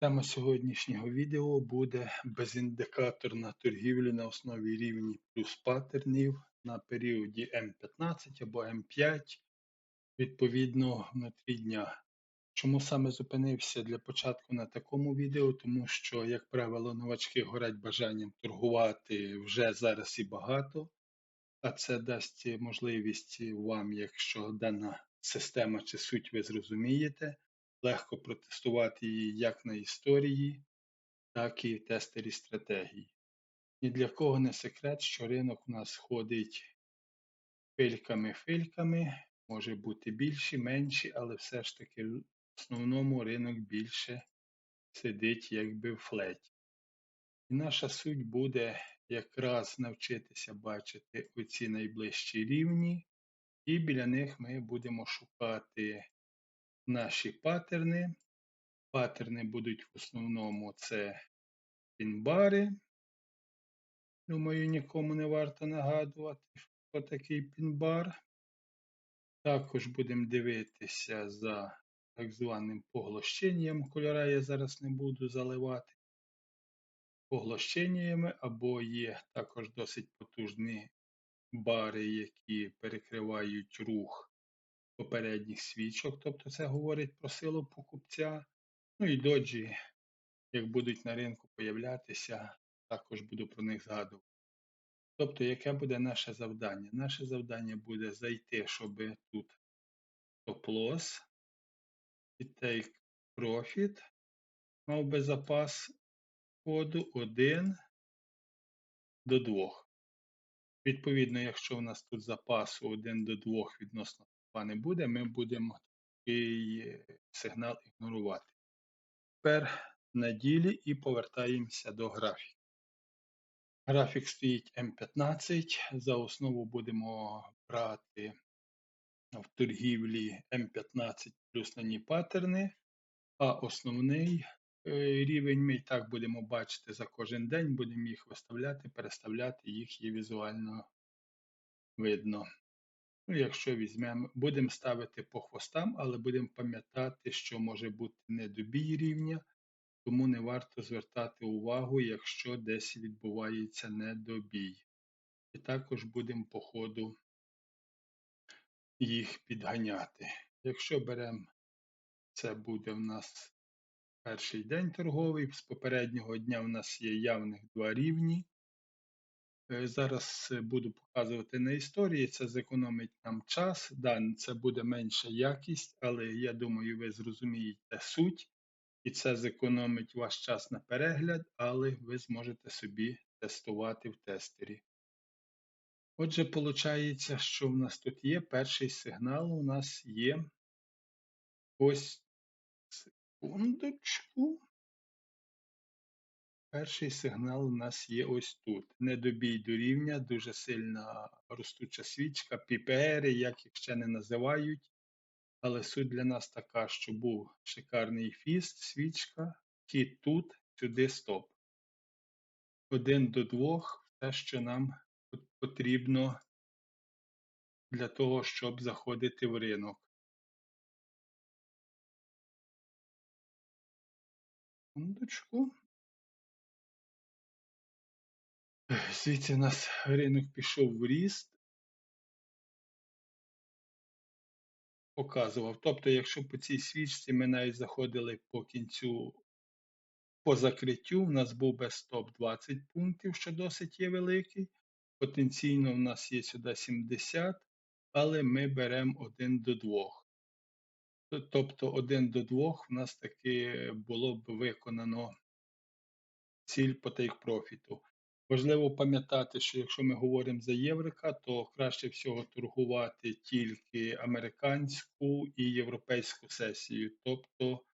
Тема сьогоднішнього відео буде безіндикаторна торгівля на основі рівні плюс паттернів на періоді М15 або М5 відповідно внутрі дня. Чому саме зупинився для початку на такому відео? Тому що, як правило, новачки горять бажанням торгувати вже зараз і багато, а це дасть можливість вам, якщо дана система чи суть ви зрозумієте, легко протестувати її як на історії, так і тестері стратегії. Ні для кого не секрет, що ринок у нас ходить фильками-фильками, може бути більші, менші, але все ж таки в основному ринок більше сидить якби в флеті. І наша суть буде якраз навчитися бачити оці найближчі рівні, і біля них ми будемо шукати наші паттерни. Паттерни будуть в основному це пінбари. Думаю, нікому не варто нагадувати, що такий пінбар. Також будемо дивитися за так званим поглощенням. Кольора я зараз не буду заливати. Поглощеннями, або є також досить потужні бари, які перекривають рух попередніх свічок, тобто це говорить про силу покупця. Ну і доджі, як будуть на ринку появлятися, також буду про них згадувати. Тобто, яке буде наше завдання? Наше завдання буде зайти, щоб тут топ-лосс і take profit мав би запас коду 1 до 2. Відповідно, якщо у нас тут запасу 1 до 2 відносно не буде, ми будемо такий сигнал ігнорувати. Тепер на ділі і повертаємося до графіку. Графік стоїть М15. За основу будемо брати в торгівлі М15 плюс на ній паттерни, а основний е, рівень ми і так будемо бачити за кожен день, будемо їх виставляти, переставляти, їх є візуально видно. Ну, якщо візьмемо, будемо ставити по хвостам, але будемо пам'ятати, що може бути недобій рівня, тому не варто звертати увагу, якщо десь відбувається недобій. І також будемо по ходу їх підганяти. Якщо беремо, це буде в нас перший день торговий, з попереднього дня в нас є явних два рівні. Е, зараз е, буду показувати на історії, це зекономить нам час. Да, це буде менша якість, але я думаю, ви зрозумієте суть, і це зекономить ваш час на перегляд, але ви зможете собі тестувати в тестері. Отже, виходить, що в нас тут є перший сигнал, у нас є ось секундочку. Перший сигнал у нас є ось тут. Недобій до рівня, дуже сильна ростуча свічка, піпери, як їх ще не називають. Але суть для нас така, що був шикарний фіст, свічка, кіт тут, сюди стоп. Один до двох те, що нам потрібно для того, щоб заходити в ринок. Секундочку. Звідси у нас ринок пішов в ріст. Показував. Тобто, якщо по цій свічці ми навіть заходили по кінцю по закриттю, у нас був без стоп 20 пунктів, що досить є великий. Потенційно у нас є сюди 70, але ми беремо 1 до 2. Тобто 1 до 2 у нас таки було б виконано ціль по тейк профіту. Важливо пам'ятати, що якщо ми говоримо за єврика, то краще всього торгувати тільки американську і європейську сесію, тобто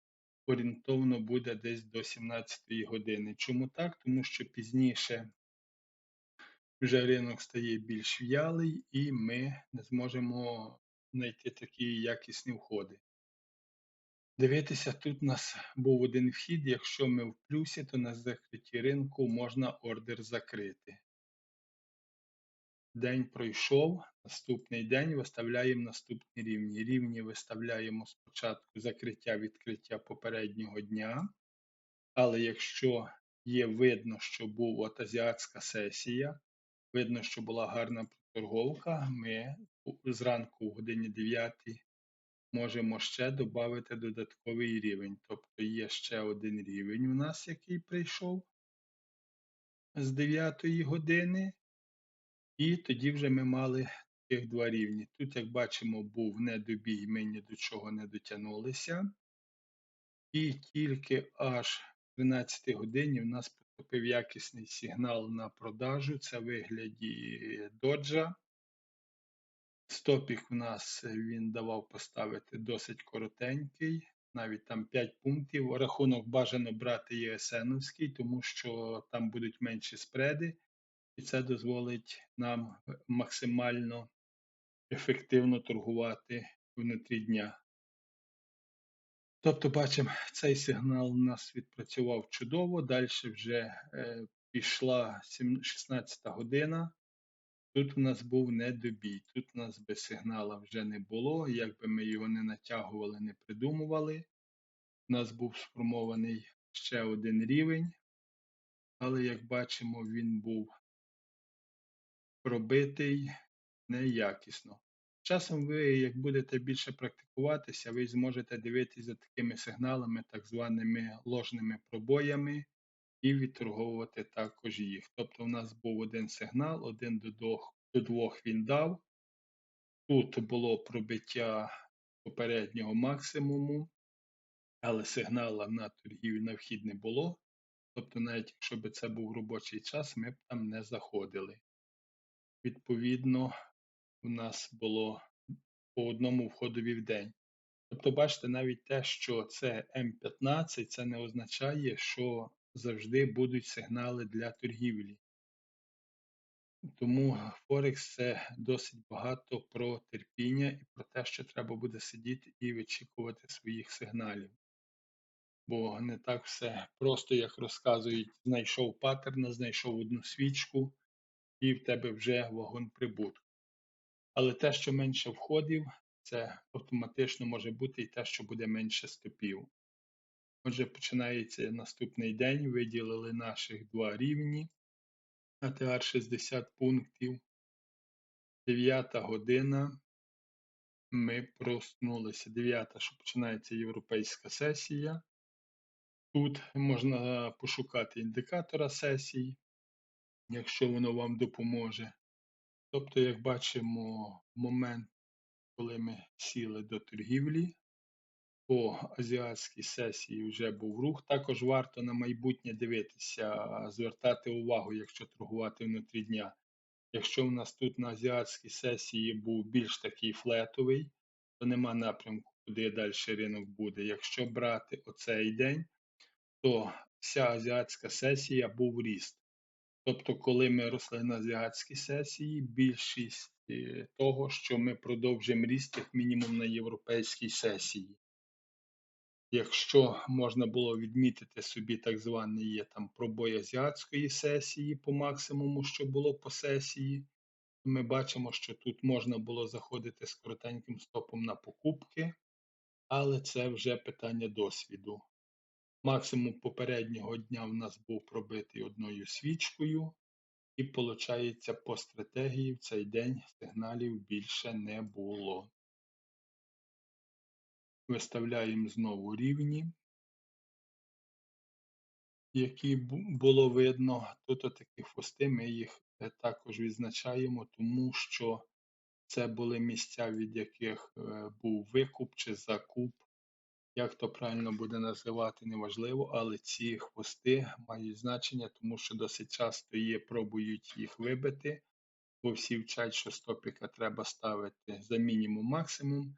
орієнтовно буде десь до 17 години. Чому так? Тому що пізніше вже ринок стає більш в'ялий і ми не зможемо знайти такі якісні входи. Дивитися, тут у нас був один вхід, якщо ми в плюсі, то на закритті ринку можна ордер закрити. День пройшов, наступний день виставляємо наступні рівні. Рівні виставляємо спочатку закриття відкриття попереднього дня. Але якщо є видно, що от азіатська сесія, видно, що була гарна торговка, ми зранку в годині 9 можемо ще додати додатковий рівень. Тобто є ще один рівень у нас, який прийшов з 9 години, і тоді вже ми мали тих два рівні. Тут, як бачимо, був недобій, ми ні до чого не дотягнулися. І тільки аж в 13 годині у нас поступив якісний сигнал на продажу. Це вигляді доджа. Стопік у нас е, він давав поставити досить коротенький, навіть там 5 пунктів. Рахунок бажано брати ЄСНовський, тому що там будуть менші спреди, і це дозволить нам е, максимально ефективно торгувати внутрі дня. Тобто, бачимо, цей сигнал у нас відпрацював чудово. Далі вже е, пішла 16 година. Тут у нас був недобій. Тут у нас без сигнала вже не було. Як би ми його не натягували, не придумували. У нас був сформований ще один рівень, але як бачимо, він був пробитий неякісно. Часом ви, як будете більше практикуватися, ви зможете дивитися за такими сигналами, так званими ложними пробоями, і відторговувати також їх. Тобто, у нас був один сигнал, один до двох, до двох він дав. Тут було пробиття попереднього максимуму, але сигнала на торгівлю на вхід не було. Тобто, навіть якщо б це був робочий час, ми б там не заходили. Відповідно, у нас було по одному входові в день. Тобто, бачите, навіть те, що це М15, це не означає, що завжди будуть сигнали для торгівлі. Тому Форекс це досить багато про терпіння і про те, що треба буде сидіти і вичікувати своїх сигналів. Бо не так все просто, як розказують, знайшов паттерна, знайшов одну свічку, і в тебе вже вагон прибутку. Але те, що менше входів, це автоматично може бути і те, що буде менше стопів. Отже, починається наступний день, виділили наших два рівні. АТР 60 пунктів. 9 година. Ми проснулися. 9, що починається європейська сесія. Тут можна пошукати індикатора сесій, якщо воно вам допоможе. Тобто, як бачимо, момент, коли ми сіли до торгівлі, по азіатській сесії вже був рух. Також варто на майбутнє дивитися, звертати увагу, якщо торгувати внутрі дня. Якщо у нас тут на азіатській сесії був більш такий флетовий, то нема напрямку, куди далі ринок буде. Якщо брати оцей день, то вся азіатська сесія був ріст. Тобто, коли ми росли на азіатській сесії, більшість е, того, що ми продовжимо ріст як мінімум на європейській сесії. Якщо можна було відмітити собі так званий там пробой азіатської сесії по максимуму, що було по сесії, ми бачимо, що тут можна було заходити з коротеньким стопом на покупки, але це вже питання досвіду. Максимум попереднього дня в нас був пробитий одною свічкою, і, виходить, по стратегії в цей день сигналів більше не було. Виставляємо знову рівні, які було видно. Тут такі хвости, ми їх е, також відзначаємо, тому що це були місця, від яких е, був викуп чи закуп. Як то правильно буде називати, неважливо, але ці хвости мають значення, тому що досить часто є, пробують їх вибити, бо всі вчать, що стопіка треба ставити за мінімум максимум.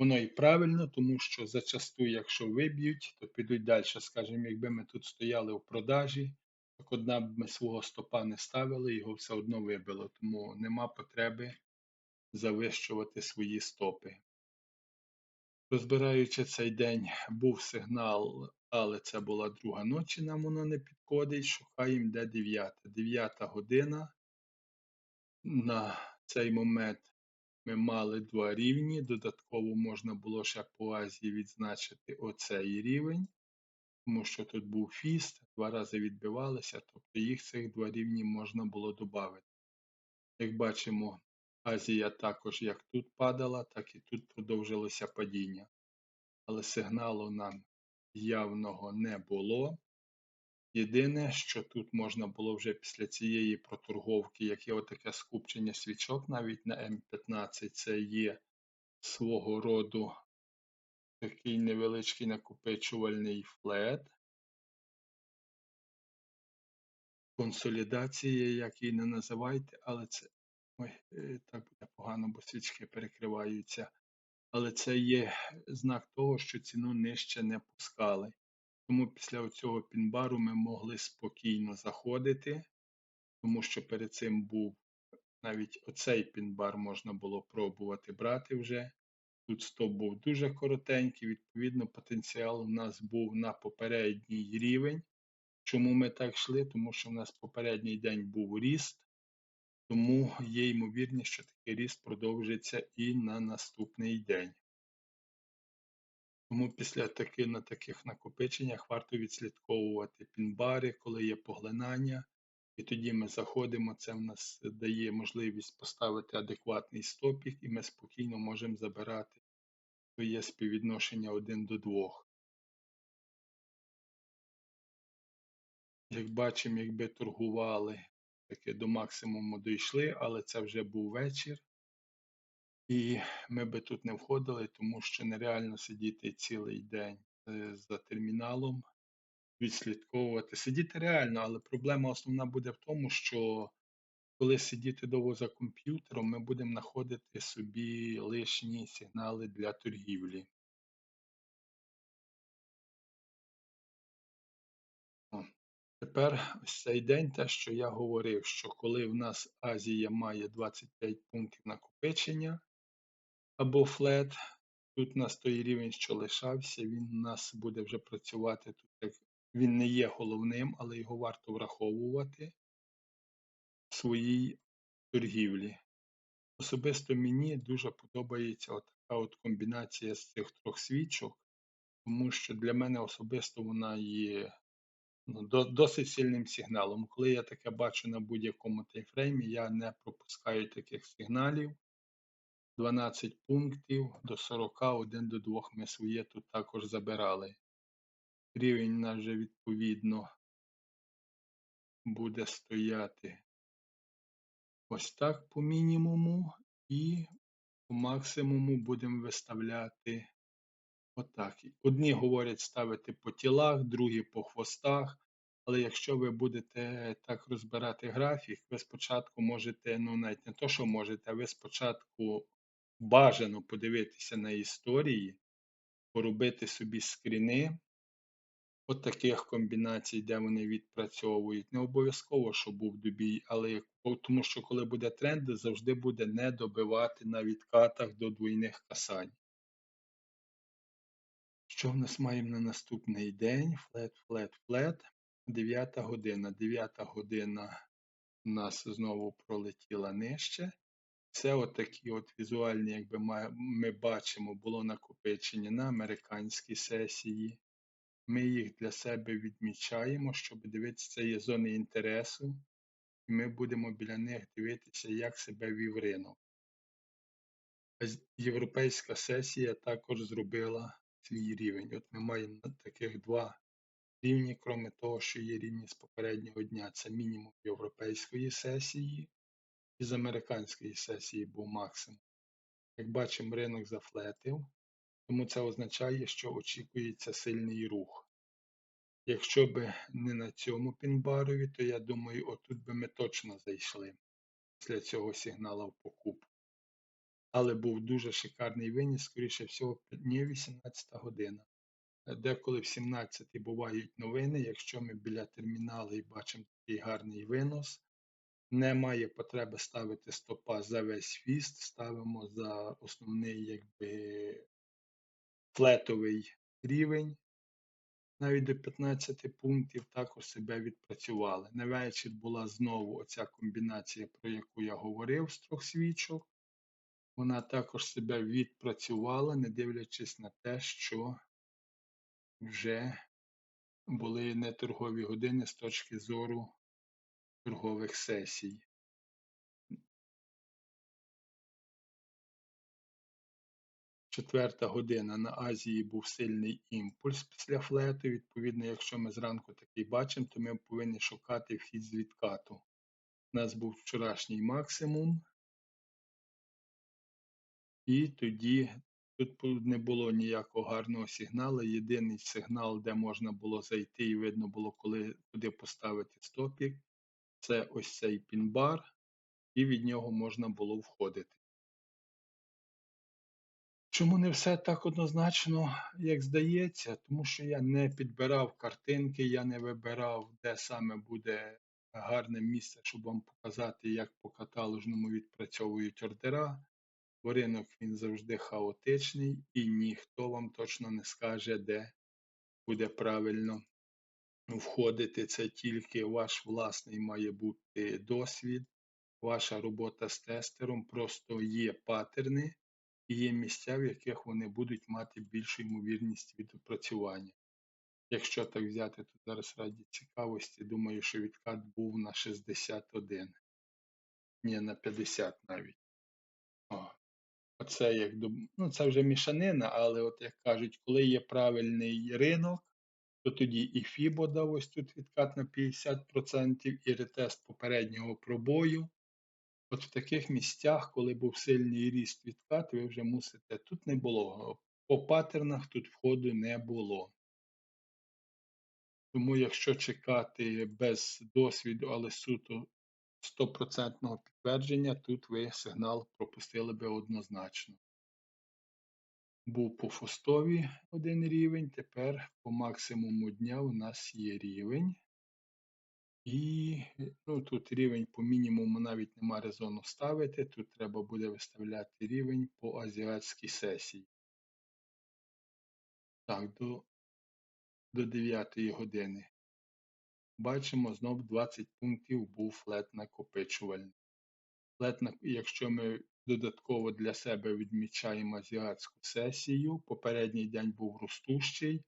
Воно і правильно, тому що зачасту, якщо виб'ють, то підуть далі. Скажімо, якби ми тут стояли у продажі, так одна б ми свого стопа не ставили, його все одно вибило, тому нема потреби завищувати свої стопи. Розбираючи цей день, був сигнал, але це була друга ночі, нам воно не підходить. Шукаємо, де дев'ята. Дев'ята година. На цей момент ми мали два рівні. Додатково можна було ще по Азії відзначити оцей рівень. тому що тут був фіст, два рази відбивалися, тобто їх цих два рівні можна було додати. Як бачимо, Азія також як тут падала, так і тут продовжилося падіння. Але сигналу нам явного не було. Єдине, що тут можна було вже після цієї проторговки, як є отаке скупчення свічок навіть на М15, це є свого роду такий невеличкий накопичувальний флет. Консолідація, як її не називайте, але це. Ой, е, так буде погано, бо свічки перекриваються. Але це є знак того, що ціну нижче не пускали. Тому після цього пінбару ми могли спокійно заходити, тому що перед цим був навіть оцей пінбар можна було пробувати брати вже. Тут стоп був дуже коротенький, відповідно, потенціал у нас був на попередній рівень. Чому ми так йшли? Тому що в нас попередній день був ріст, тому є ймовірність, що такий ріст продовжиться і на наступний день. Тому після таки, на таких накопиченнях варто відслідковувати пінбари, коли є поглинання, і тоді ми заходимо. Це в нас дає можливість поставити адекватний стопік, і ми спокійно можемо забирати своє співвідношення 1 до 2. Як бачимо, якби торгували, таки до максимуму дійшли, але це вже був вечір. І ми би тут не входили, тому що нереально сидіти цілий день е, за терміналом, відслідковувати. Сидіти реально, але проблема основна буде в тому, що коли сидіти довго за комп'ютером, ми будемо знаходити собі лишні сигнали для торгівлі. Тепер ось цей день, те, що я говорив, що коли в нас Азія має 25 пунктів накопичення або флет, тут у нас той рівень, що лишався, він у нас буде вже працювати тут. як Він не є головним, але його варто враховувати в своїй торгівлі. Особисто мені дуже подобається така от комбінація з цих трьох свічок, тому що для мене особисто вона є ну, досить сильним сигналом. Коли я таке бачу на будь-якому таймфреймі, я не пропускаю таких сигналів. 12 пунктів до 40, 1 до 2 ми своє тут також забирали. Рівень у нас вже відповідно буде стояти ось так по мінімуму, і по максимуму будемо виставляти отак. Одні говорять ставити по тілах, другі по хвостах. Але якщо ви будете так розбирати графік, ви спочатку можете, ну навіть не то, що можете, а ви спочатку бажано подивитися на історії, поробити собі скріни от таких комбінацій, де вони відпрацьовують. Не обов'язково, щоб був добій, але тому що коли буде тренд, завжди буде не добивати на відкатах до двойних касань. Що в нас маємо на наступний день? Флет, флет, флет. 9 година. 9 година у нас знову пролетіла нижче. Це от такі от візуальні, якби ми бачимо, було накопичення на американській сесії. Ми їх для себе відмічаємо, щоб дивитися, це є зони інтересу, і ми будемо біля них дивитися, як себе вів ринок. Європейська сесія також зробила свій рівень. От ми маємо таких два рівні, крім того, що є рівні з попереднього дня. Це мінімум європейської сесії і з американської сесії був максимум. Як бачимо, ринок зафлетив, тому це означає, що очікується сильний рух. Якщо б не на цьому пінбарові, то я думаю, отут би ми точно зайшли після цього сигналу в покупку. Але був дуже шикарний виніс, скоріше всього, не 18 година. Деколи в 17 бувають новини. Якщо ми біля терміналу і бачимо такий гарний винос, немає потреби ставити стопа за весь фіст, ставимо за основний якби флетовий рівень. Навіть до 15 пунктів також себе відпрацювали. На вечір була знову оця комбінація, про яку я говорив з трьох свічок. Вона також себе відпрацювала, не дивлячись на те, що вже були неторгові години з точки зору торгових сесій. Четверта година на Азії був сильний імпульс після флету. Відповідно, якщо ми зранку такий бачимо, то ми повинні шукати вхід з відкату. У нас був вчорашній максимум, і тоді тут не було ніякого гарного сигналу. Єдиний сигнал, де можна було зайти, і видно було, коли куди поставити стопік, це ось цей пінбар, і від нього можна було входити. Чому не все так однозначно, як здається? Тому що я не підбирав картинки, я не вибирав, де саме буде гарне місце, щоб вам показати, як по каталожному відпрацьовують ордера. Бо ринок він завжди хаотичний і ніхто вам точно не скаже, де буде правильно входити. Це тільки ваш власний має бути досвід, ваша робота з тестером, просто є паттерни і є місця, в яких вони будуть мати більшу ймовірність від опрацювання. Якщо так взяти, то зараз раді цікавості, думаю, що відкат був на 61. Ні, на 50 навіть. Оце як ну це вже мішанина, але от як кажуть, коли є правильний ринок, то тоді і FIBO дав ось тут відкат на 50%, і ретест попереднього пробою. От в таких місцях, коли був сильний ріст відкат, ви вже мусите. Тут не було. По паттернах тут входу не було. Тому, якщо чекати без досвіду, але суто 100% підтвердження, тут ви сигнал пропустили би однозначно. Був по фустові один рівень, тепер по максимуму дня у нас є рівень. І ну, тут рівень по мінімуму навіть нема резону ставити. Тут треба буде виставляти рівень по азіатській сесії. Так, до до 9 години. Бачимо, знов 20 пунктів був флет накопичувальний. Флет, якщо ми додатково для себе відмічаємо азіатську сесію, попередній день був ростущий.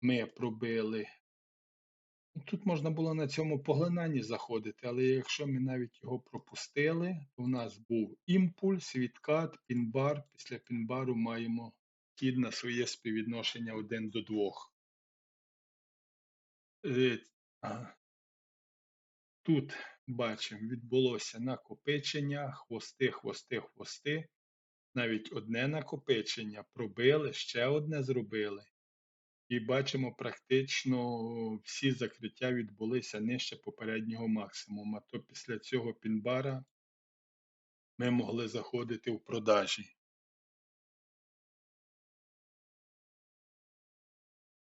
Ми пробили Тут можна було на цьому поглинанні заходити, але якщо ми навіть його пропустили, то у нас був імпульс, відкат, пінбар. Після пінбару маємо хід на своє співвідношення 1 до 2. Е, тут бачимо, відбулося накопичення, хвости, хвости, хвости. Навіть одне накопичення пробили, ще одне зробили. І бачимо, практично всі закриття відбулися нижче попереднього максимуму. То після цього пінбара ми могли заходити в продажі.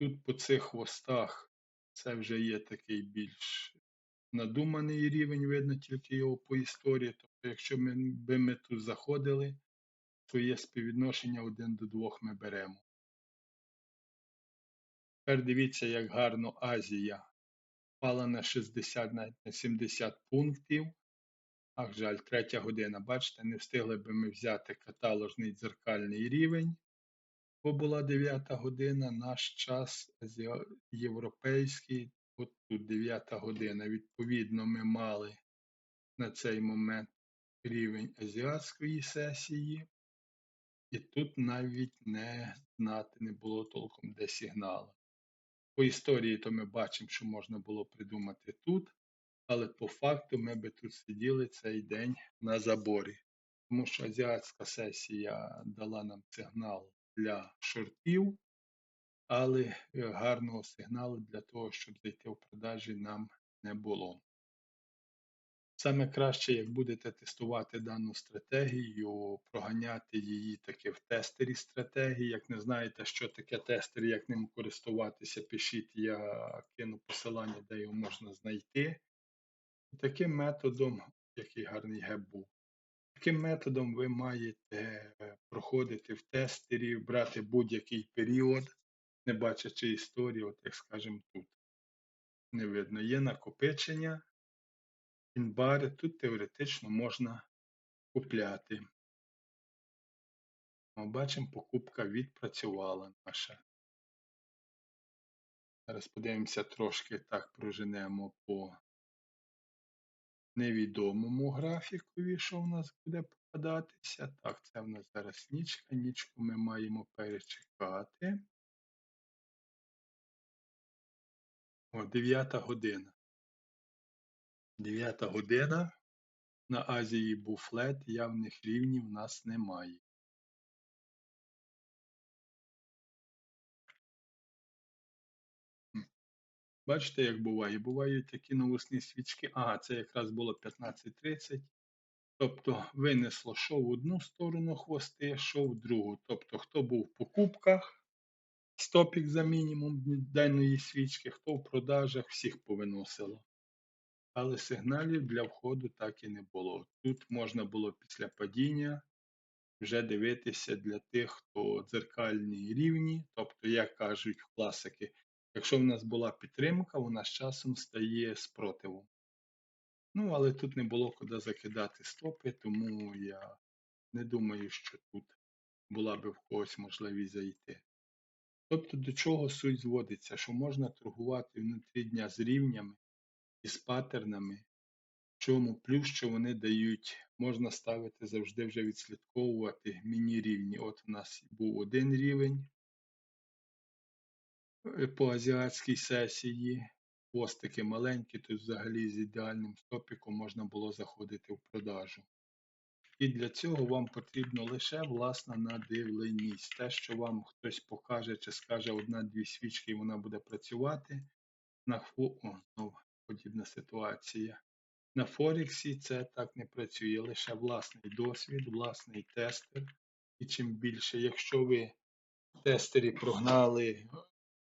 Тут по цих хвостах це вже є такий більш надуманий рівень, видно тільки його по історії. Тобто, якщо ми, би ми тут заходили, то є співвідношення 1 до 2 ми беремо. Тепер дивіться, як гарно Азія впала на 60 навіть на 70 пунктів. Ах, жаль, третя година. Бачите, не встигли би ми взяти каталожний дзеркальний рівень, бо була 9 година, наш час європейський, от тут 9 година. Відповідно, ми мали на цей момент рівень азіатської сесії, і тут навіть не знати не було толком де сигналу. По історії то ми бачимо, що можна було придумати тут, але по факту ми би тут сиділи цей день на заборі. Тому що азіатська сесія дала нам сигнал для шортів, але е, гарного сигналу для того, щоб зайти в продажі, нам не було. Саме краще, як будете тестувати дану стратегію, проганяти її таки в тестері стратегії. Як не знаєте, що таке тестер, як ним користуватися, пишіть, я кину посилання, де його можна знайти. Таким методом, який гарний геп був, таким методом ви маєте проходити в тестері, брати будь-який період, не бачачи історії, от як скажемо тут. Не видно, є накопичення. Інбари тут теоретично можна купляти. Ми бачимо, покупка відпрацювала наша. Зараз подивимося трошки так проженемо по невідомому графікові, що в нас буде попадатися. Так, це в нас зараз нічка. Нічку ми маємо перечекати. О, 9 година. 9 година. На Азії був флет, явних рівнів нас немає. Бачите, як буває? Бувають такі новосні свічки. Ага, це якраз було 15.30. Тобто винесло, що в одну сторону хвости, що в другу. Тобто, хто був в покупках, стопік за мінімум денної свічки, хто в продажах, всіх повиносило. Але сигналів для входу так і не було. Тут можна було після падіння вже дивитися для тих, хто дзеркальні рівні, тобто, як кажуть класики, якщо в нас була підтримка, вона з часом стає спротивом. Ну, але тут не було куди закидати стопи, тому я не думаю, що тут була би в когось можливість зайти. Тобто до чого суть зводиться, що можна торгувати внутрі дня з рівнями і з паттернами, в чому плюс, що вони дають, можна ставити завжди вже відслідковувати міні-рівні. От у нас був один рівень е, по азіатській сесії, хвостики маленькі, тут взагалі з ідеальним стопіком можна було заходити в продажу. І для цього вам потрібно лише власна надивленість. Те, що вам хтось покаже чи скаже одна-дві свічки, і вона буде працювати. На хво... О, знову подібна ситуація. На Форексі це так не працює. Лише власний досвід, власний тестер. І чим більше, якщо ви тестері прогнали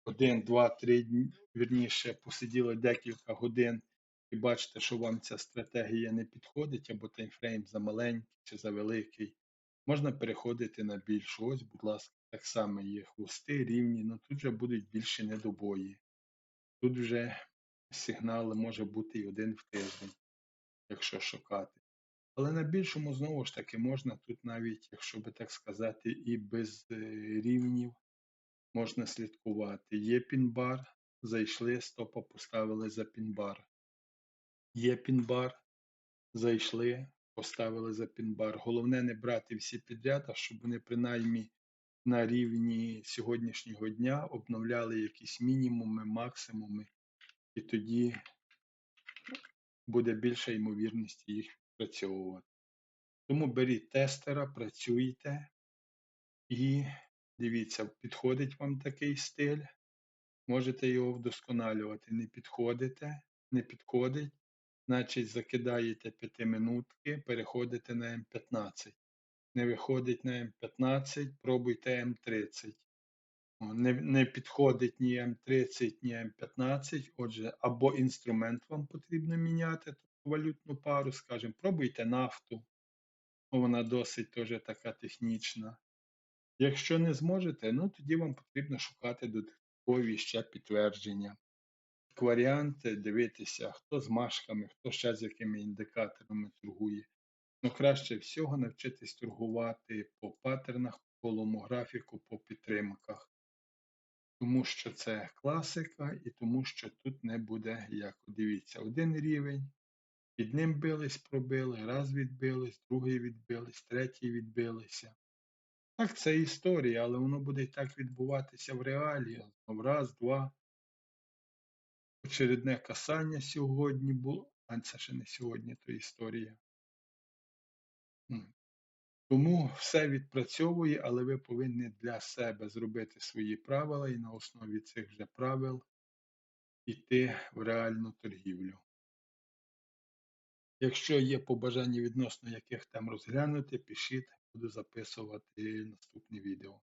один, два, три дні, вірніше, посиділи декілька годин і бачите, що вам ця стратегія не підходить, або таймфрейм замаленький чи завеликий, можна переходити на більшу. Ось, будь ласка, так само є хвости рівні, але ну, тут вже будуть більше недобої. Тут вже сигнал може бути і один в тиждень, якщо шукати. Але на більшому, знову ж таки, можна тут навіть, якщо би так сказати, і без е, рівнів можна слідкувати. Є пінбар, зайшли, стопа поставили за пінбар. Є пінбар, зайшли, поставили за пінбар. Головне не брати всі підряд, а щоб вони принаймні на рівні сьогоднішнього дня обновляли якісь мінімуми, максимуми, і тоді буде більша ймовірність їх відпрацьовувати. Тому беріть тестера, працюйте і дивіться, підходить вам такий стиль, можете його вдосконалювати. Не підходите, не підходить, значить закидаєте п'ятиминутки, переходите на М15. Не виходить на М15, пробуйте М30. Не не підходить ні М30, ні М15. Отже, або інструмент вам потрібно міняти, валютну пару, скажімо, пробуйте нафту. Вона досить теж така технічна. Якщо не зможете, ну тоді вам потрібно шукати додаткові ще підтвердження варіанти дивитися, хто з машками, хто ще з якими індикаторами торгує. Ну, краще всього навчитись торгувати по паттернах, по голому по підтримках. Тому що це класика і тому що тут не буде як. Дивіться, один рівень, під ним бились, пробили, раз відбились, другий відбились, третій відбилися. Так, це історія, але воно буде і так відбуватися в реалії. Раз, два. Очередне касання сьогодні було, а це ще не сьогодні, то історія. Тому все відпрацьовує, але ви повинні для себе зробити свої правила і на основі цих же правил йти в реальну торгівлю. Якщо є побажання відносно яких тем розглянути, пишіть, буду записувати наступне відео.